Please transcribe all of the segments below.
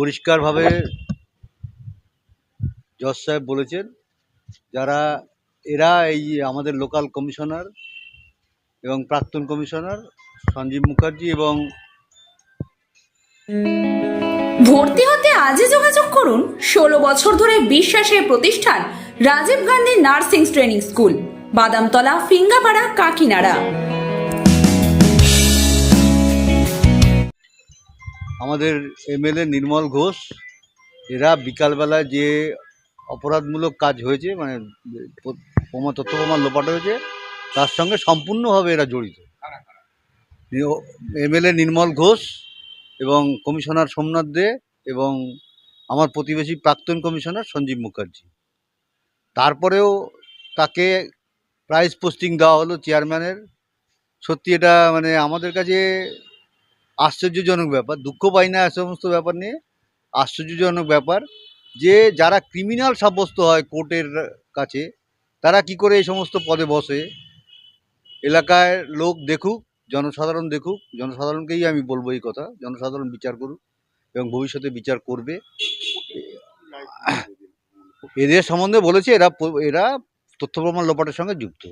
পরিষ্কারভাবে জজ সাহেব বলেছেন, যারা, এরা এই আমাদের লোকাল কমিশনার এবং প্রাক্তন কমিশনার সঞ্জীব মুখার্জি এবং ভর্তি হতে আজই যোগাযোগ করুন ষোলো বছর ধরে বিশ্বাসের প্রতিষ্ঠান Rajiv Gandhi nursing training school, Badamtala, Fingapara, Kakinada. আমাদের এমএলএ নির্মল ঘোষ, এরা বিকালবেলা যে অপরাধমূলক কাজ হয়েছে মানে প- প্রমা, তথ্য প্রমাণ লোপাট হয়েছে, তার সঙ্গে সম্পূর্ণভাবে এরা জড়িত। এমএলএ নির্মল ঘোষ এবং কমিশনার সোমনাথ দে এবং আমার প্রতিবেশী প্রাক্তন কমিশনার সঞ্জীব মুখার্জি। তারপরেও তাকে প্রাইজ পোস্টিং দেওয়া হলো চেয়ারম্যানের সত্যি এটা মানে আমাদের কাছে আশ্চর্যজনক ব্যাপার, দুঃখ পাই না এ সমস্ত ব্যাপার নিয়ে। আশ্চর্যজনক ব্যাপার যে, যারা ক্রিমিনাল সাব্যস্ত হয় কোর্টের কাছে, তারা কি করে এই সমস্ত পদে বসে? এলাকায় লোক দেখুক, জনসাধারণ দেখুক, জনসাধারণকেই আমি বলব এই কথা, জনসাধারণ বিচার করুক এবং ভবিষ্যতে বিচার করবে। এদের সম্বন্ধে বলেছে, এরা এরা তথ্য প্রমাণ লোপাটের সঙ্গে যুক্ত।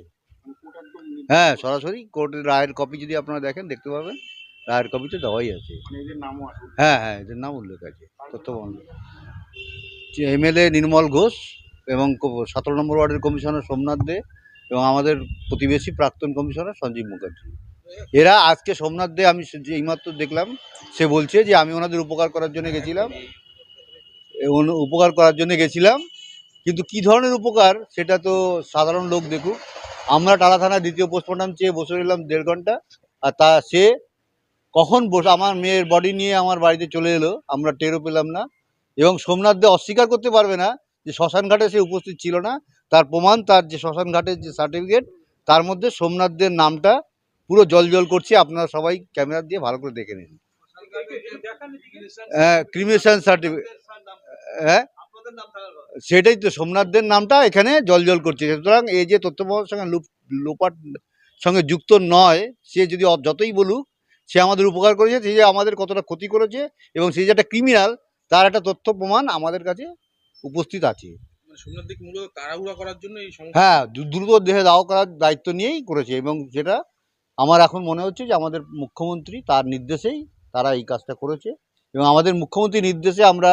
হ্যাঁ সরাসরি কোর্টের রায়ের কপি যদি আপনারা দেখেন, দেখতে পাবেন। রায়ের কপি তো দেওয়াই আছে। হ্যাঁ হ্যাঁ এদের নাম উল্লেখ আছে তথ্য প্রমাণ এমএলএ নির্মল ঘোষ এবং সতেরো নম্বর ওয়ার্ডের কমিশনার সোমনাথ দে এবং আমাদের প্রতিবেশী প্রাক্তন কমিশনার সঞ্জীব মুখার্জি। এরা আজকে সোমনাথ দে আমি এইমাত্র দেখলাম সে বলছে যে আমি ওনাদের উপকার করার জন্য গেছিলাম। উপকার করার জন্য গেছিলাম কিন্তু কি ধরনের উপকার সেটা তো সাধারণ লোক দেখুক। আমরা টালা থানায় দ্বিতীয় পোস্টমর্টম চেয়ে বসে রইলাম দেড় ঘণ্টা আর তা সে কখন বসে, আমার মেয়ের বডি নিয়ে আমার বাড়িতে চলে এলো, আমরা টেরও পেলাম না। এবং সোমনাথ দে অস্বীকার করতে পারবে না যে শ্মশান ঘাটে সে উপস্থিত ছিল না। তার প্রমাণ, তার যে শ্মশান ঘাটের যে সার্টিফিকেট তার মধ্যে সোমনাথদের নামটা পুরো জল জল করছে। আপনারা সবাই ক্যামেরা দিয়ে ভালো করে দেখে নিন। হ্যাঁ ক্রিমিনেশন সার্টিফিকেট হ্যাঁ সেটাই তো সোমনাথদের নামটা এখানে জল জল করছে। সুতরাং এই যে তথ্য সঙ্গে লুপ, লোপাট সঙ্গে যুক্ত নয়, সে যদি যতই বলুক সে আমাদের উপকার করেছে সে যে আমাদের কতটা ক্ষতি করেছে এবং সে যে একটা ক্রিমিনাল তার একটা তথ্য প্রমাণ আমাদের কাছে উপস্থিত আছে। মানে হ্যাঁ দ্রুত দেহে দাও করার দায়িত্ব নিয়েই করেছে এবং সেটা আমার এখন মনে হচ্ছে যে আমাদের মুখ্যমন্ত্রী তার নির্দেশেই তারা এই কাজটা করেছে এবং আমাদের মুখ্যমন্ত্রীর নির্দেশে আমরা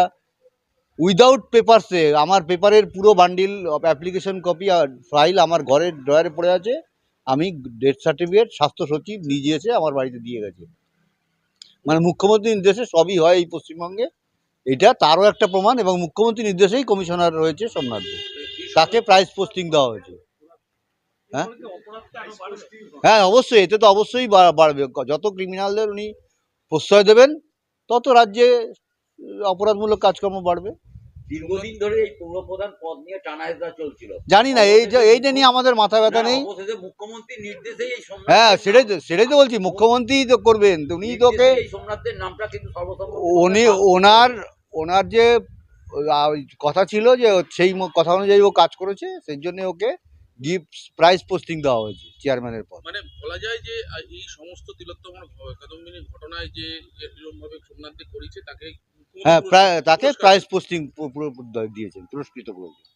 উইদাউট পেপারসে আমার পেপারের পুরো বান্ডিল অ্যাপ্লিকেশন কপি আর ফাইল আমার ঘরের ড্রয়ারে পড়ে আছে। আমি ডেথ সার্টিফিকেট স্বাস্থ্য সচিব নিজে এসে আমার বাড়িতে দিয়ে গেছে। মানে মুখ্যমন্ত্রীর নির্দেশে সবই হয় এই পশ্চিমবঙ্গে। এটা তারও একটা প্রমাণ এবং মুখ্যমন্ত্রী নির্দেশেই কমিশনার রয়েছে সোমনাথ। তাকে প্রাইস পোস্টিং দেওয়া হয়েছে। হ্যাঁ? হ্যাঁ অবশ্যই। এতে তো অবশ্যই বাড়বে। যত ক্রিমিনালদের উনি প্রশ্রয় দেবেন, তত রাজ্যে অপরাধমূলক কাজকর্ম বাড়বে। দীর্ঘদিন ধরে এই পৌরপ্রধান পদ নিয়ে চলছিল। জানি না এই যে এইটা নিয়ে আমাদের মাথা ব্যথা নেই। অবশেষে মুখ্যমন্ত্রীর নির্দেশেই এই হ্যাঁ সেটাই তো সেটাই তো বলছি মুখ্যমন্ত্রীই তো করবেন উনি তোকে এই সোমনাথদের নামটা কিন্তু সর্বসম্মত উনি ওনার ওনার যে কথা ছিল যে সেই কথা অনুযায়ী ও কাজ করেছে সেই জন্য ওকে গিফট প্রাইজ পোস্টিং দেওয়া হয়েছে চেয়ারম্যানের পদ। মানে বলা যায় যে এই সমস্ত তিলোত্তম কাদম্বিনী ঘটনায় যে এরকম ভাবে সোমনাথ করেছে তাকে মুখ্যমন্ত্রী হ্যাঁ প্রায় তাকে প্রাইজ পোস্টিং দিয়েছেন পুরস্কৃত করেছেন।